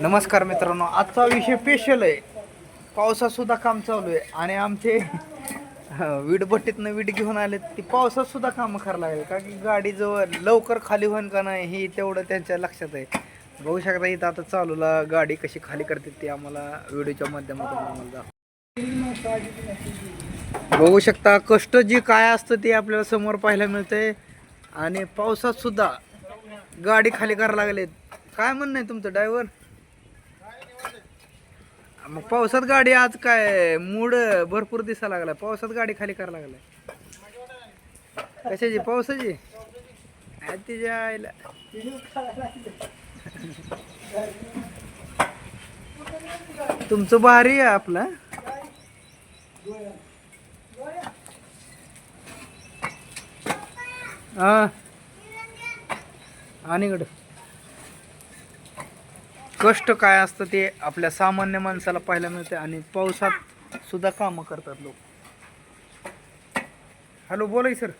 नमस्कार मित्रांनो आजचा विषय स्पेशल आहे. पावसात सुद्धा काम चालू आहे आणि आमचे वीडभट्टीतनं वीट घेऊन आले ती पावसात सुद्धा कामं करायला लागले. कारण की गाडी जवळ लवकर खाली होईन का नाही हे तेवढं त्यांच्या लक्षात आहे. बघू शकता इथं आता चालूला गाडी कशी खाली करते ती आम्हाला व्हिडिओच्या माध्यमातून आम्हाला बघू शकता कष्ट जी काय असतं ते आपल्याला समोर पाहायला मिळतंय. आणि पावसात सुद्धा गाडी खाली करायला लागलेत. काय म्हणणं आहे तुमचं ड्रायव्हर? मग पावसात गाडी आज काय मूड भरपूर दिसायला लागलाय. पावसात गाडी खाली करायला लागलाय. कशाची पावसाची? तिच्या आईला. तुमचं भारी आहे आपला हा. आणि गड. कष्ट काय असतं ते आपल्या सामान्य माणसाला पाहायला मिळते आणि पावसात सुद्धा कामं करतात लोक. हॅलो बोला सर